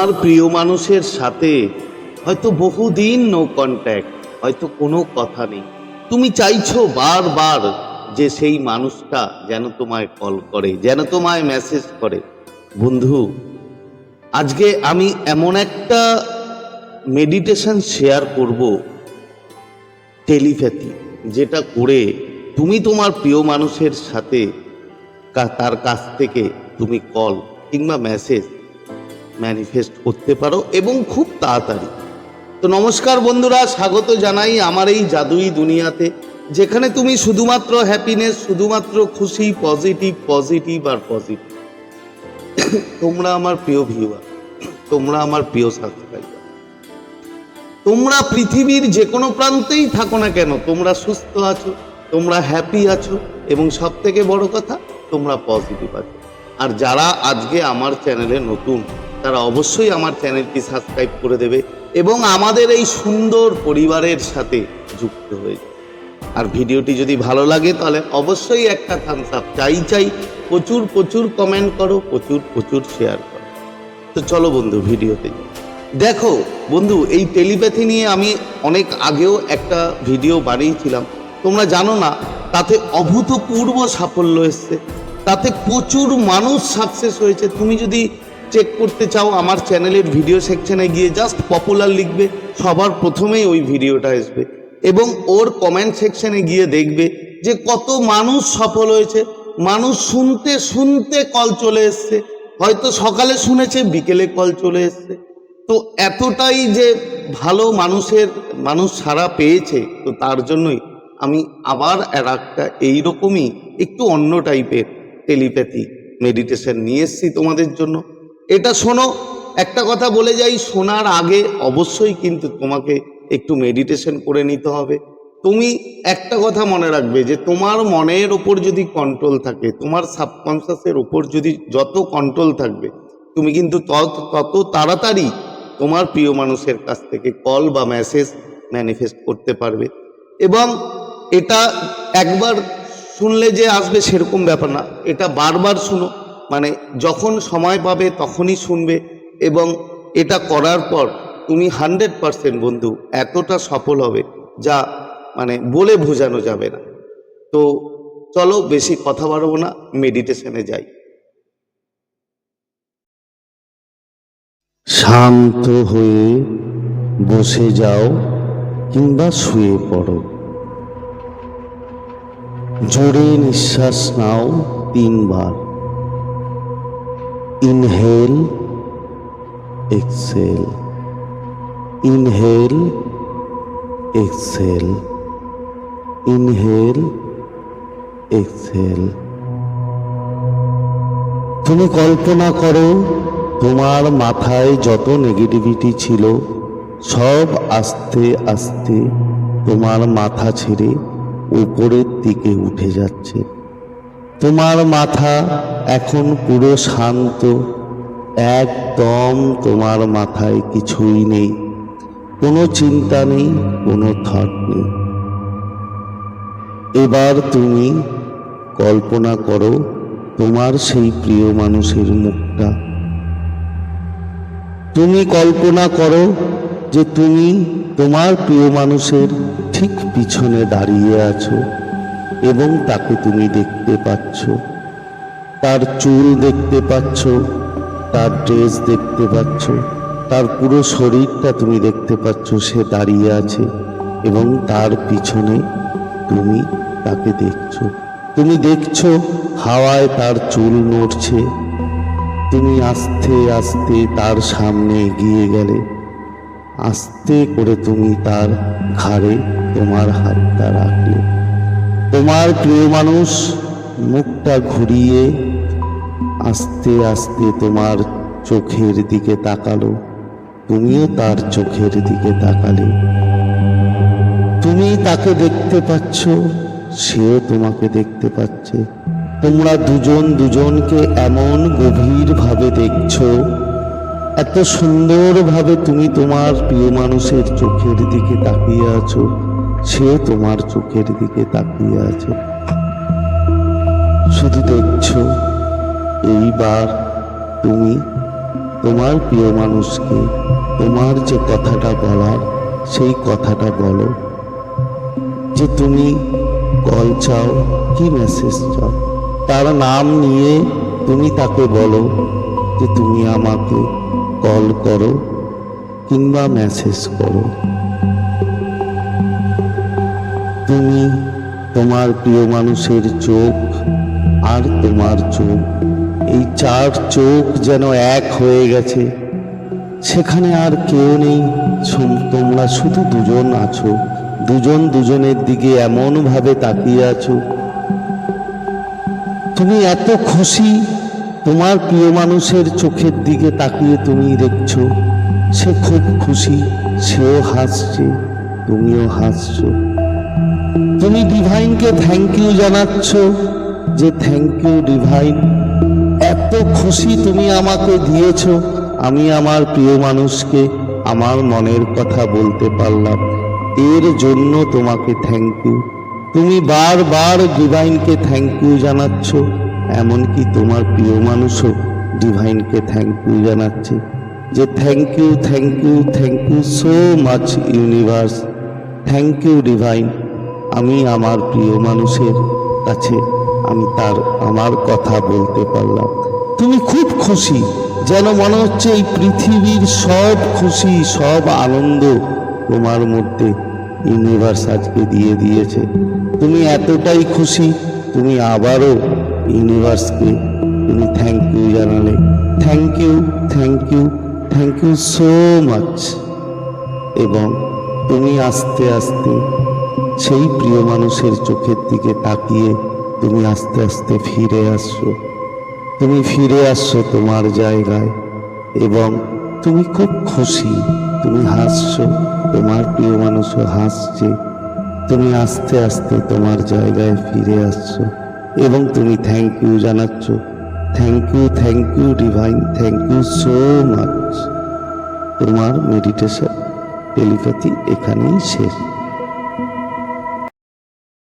তোমার প্রিয় মানুষের সাথে হয়তো বহুদিন নো কন্ট্যাক্ট হয়তো কোনো কথা নেই। তুমি চাইছো বারবার যে সেই মানুষটা যেন তোমায় কল করে, যেন তোমায় মেসেজ করে। বন্ধু, আজকে আমি এমন একটা মেডিটেশন শেয়ার করব টেলিপ্যাথি যেটা করে তুমি তোমার প্রিয় মানুষের সাথে তার কাছ থেকে তুমি কল কিংবা মেসেজ ম্যানিফেস্ট করতে পারো এবং খুব তাড়াতাড়ি। তো নমস্কার বন্ধুরা, স্বাগত জানাই আমার এই জাদুই দুনিয়াতে, যেখানে তুমি শুধুমাত্র হ্যাপিনেস শুধুমাত্র খুশি পজিটিভ পজিটিভ আর পজিটিভ তোমরা আমার প্রিয় ভিউয়ার তোমরা আমার প্রিয় সাবস্ক্রাইবার তোমরা পৃথিবীর যে কোনো প্রান্তেই থাকো না কেন, তোমরা সুস্থ আছো, তোমরা হ্যাপি আছো এবং সব থেকে বড় কথা, তোমরা পজিটিভ আছো। আর যারা আজকে আমার চ্যানেলে নতুন তারা অবশ্যই আমার চ্যানেলটি সাবস্ক্রাইব করে দেবে এবং আমাদের এই সুন্দর পরিবারের সাথে যুক্ত হয়ে আর ভিডিওটি যদি ভালো লাগে তাহলে অবশ্যই একটা থামস আপ চাই চাই, প্রচুর প্রচুর কমেন্ট করো, প্রচুর প্রচুর শেয়ার করো। তো চলো বন্ধু, ভিডিওতে দেখো বন্ধু, এই টেলিপ্যাথি নিয়ে আমি অনেক আগেও একটা ভিডিও বানিয়েছিলাম। তোমরা জানো না, তাতে অভূতপূর্ব সাফল্য এসছে। তাতে প্রচুর মানুষ সাকসেস হয়েছে। তুমি যদি চেক করতে চাও, আমার চ্যানেলের ভিডিও সেকশনে গিয়ে জাস্ট পপুলার লিখবে, সবার প্রথমেই ওই ভিডিওটা আসবে। এবং ওর কমেন্ট সেকশনে গিয়ে দেখবে যে কত মানুষ সফল হয়েছে, মানুষ শুনতে শুনতে কল চলে এসছে। হয়তো সকালে শুনেছে, বিকেলে কল চলে এসছে। তো এতটাই যে ভালো মানুষের, মানুষ সারা পেয়েছে, তো তার জন্যই আমি আবার আর একটা এইরকমই একটু অন্য টাইপের টেলিপ্যাথি মেডিটেশন নিয়ে এসেছি তোমাদের জন্য। এটা শোনো, একটা কথা বলে যাই, শোনার আগে অবশ্যই কিন্তু তোমাকে একটু মেডিটেশন করে নিতে হবে। তুমি একটা কথা মনে রাখবে যে, তোমার মনের ওপর যদি কন্ট্রোল থাকে, তোমার সাবকনসিয়াসের ওপর যদি যত কন্ট্রোল থাকবে, তুমি কিন্তু তত তত তাড়াতাড়ি তোমার প্রিয় মানুষের কাছ থেকে কল বা মেসেজ ম্যানিফেস্ট করতে পারবে। এবং এটা একবার শুনলে যে আসবে সেরকম ব্যাপার না, এটা বারবার শুনো। মানে যখন সময় পাবে তখনই শুনবে এবং এটা করার পর তুমি হান্ড্রেড পারসেন্ট বন্ধু, এতটা সফল হবে যা মানে বলে বোঝানো যাবে না। তো চলো বেশি কথা বাড়বো না মেডিটেশনে যাই। শান্ত হয়ে বসে যাও কিংবা শুয়ে পড়ো। জোরে নিঃশ্বাস নাও তিনবার। Inhale exhale inhale exhale inhale exhale তুমি কল্পনা করো, তোমার মাথায় যত নেগেটিভিটি ছিল, সব আস্তে আস্তে তোমার মাথা ছেড়ে উপরের দিকে উঠে যাচ্ছে। তোমার মাথা এখন পুরো শান্ত। একদম তোমার মাথায় কিছুই নেই। কোনো চিন্তা নেই, কোনো থট নেই। এবার তুমি কল্পনা করো তোমার সেই প্রিয় মানুষের মুখটা। তুমি কল্পনা করো যে তুমি তোমার প্রিয় মানুষের ঠিক পিছনে দাঁড়িয়ে আছো। এবং তাকে তুমি দেখতে পাচ্ছ। তার চুল দেখতে পাচ্ছ, তার ড্রেস দেখতে পাচ্ছ, তার পুরো শরীরটা তুমি দেখতে পাচ্ছ, সে দাঁড়িয়ে আছে এবং তার পিছনে তুমি তাকে দেখছ। তুমি দেখছ, হাওয়ায় তার চুল নড়ছে। তুমি আস্তে আস্তে তার সামনে এগিয়ে গেলে। আস্তে করে তুমি তার ঘাড়ে তোমার হাতটা রাখলে। তোমার প্রিয় মানুষ, মুখটা ঘুরিয়ে আস্তে আস্তে তোমার চোখের দিকে তাকালো। তুমিও তার চোখের দিকে তাকালে। তুমি তাকে দেখতে পাচ্ছ, সেও তোমাকে দেখতে পাচ্ছে। তোমরা দুজন দুজনকে এমন গভীরভাবে দেখছ, এত সুন্দরভাবে তুমি তোমার প্রিয় মানুষের চোখের দিকে তাকিয়ে আছো। সেও তোমার চোখের দিকে তাকিয়ে আছে। শুধু দেখছ, এইবার তুমি তোমার প্রিয় মানুষকে, তোমার যে কথাটা বলার, সেই কথাটা বলো। যে তুমি কল চাও, কি মেসেজ চাও, তার নাম নিয়ে তুমি তাকে বলো যে তুমি আমাকে কল করো কিংবা মেসেজ করো। তুমি তোমার প্রিয় মানুষের চোখ আর তোমার চোখ, এই চার চোখ যেন এক হয়ে গেছে। সেখানে আর কেউ নেই তোমরা শুধু দুজন আছো, দুজন দুজনের দিকে এমন ভাবে তাকিয়ে আছো। তুমি এত খুশি, তোমার প্রিয় মানুষের চোখের দিকে তাকিয়ে তুমি দেখছ। সে খুব খুশি, সেও হাসছে, তুমিও হাসছো। তুমি ডিভাইনকে থ্যাংক ইউ জানাচ্ছ যে থ্যাংক ইউ ডিভাইন এত খুশি তুমি আমাকে দিয়েছ, আমি আমার প্রিয় মানুষকে আমার মনের কথা বলতে পারলাম। এর জন্য তোমাকে থ্যাংক ইউ তুমি বারবার ডিভাইনকে থ্যাংক ইউ জানাচ্ছ, এমনকি তোমার প্রিয় মানুষও ডিভাইনকে থ্যাংক ইউ জানাচ্ছে। যে thank you thank you thank you so much universe thank you divine আমি আমার প্রিয় মানুষের কাছে আমি তার, আমার কথা বলতে পারলাম। তুমি খুব খুশি, যেন মনে হচ্ছে এই পৃথিবীর সব খুশি, সব আনন্দ তোমার মধ্যে ইউনিভার্স আজকে দিয়ে দিয়েছে। তুমি এতটাই খুশি, তুমি আবারও ইউনিভার্সকে তুমি থ্যাংক ইউ জানালে। Thank you thank you thank you so much এবং তুমি আস্তে আস্তে সেই প্রিয় মানুষের চোখের দিকে তাকিয়ে তুমি আস্তে আস্তে ফিরে আসছো। তুমি ফিরে আসছো তোমার জায়গায় এবং তুমি খুব খুশি, তুমি হাসছো, তোমার প্রিয় মানুষও হাসছে। তুমি আস্তে আস্তে তোমার জায়গায় ফিরে আসছো এবং তুমি thank you জানাচ্ছ। Thank you thank you divine thank you so much তোমার মেডিটেশন টেলিপ্যাথি এখানেই শেষ।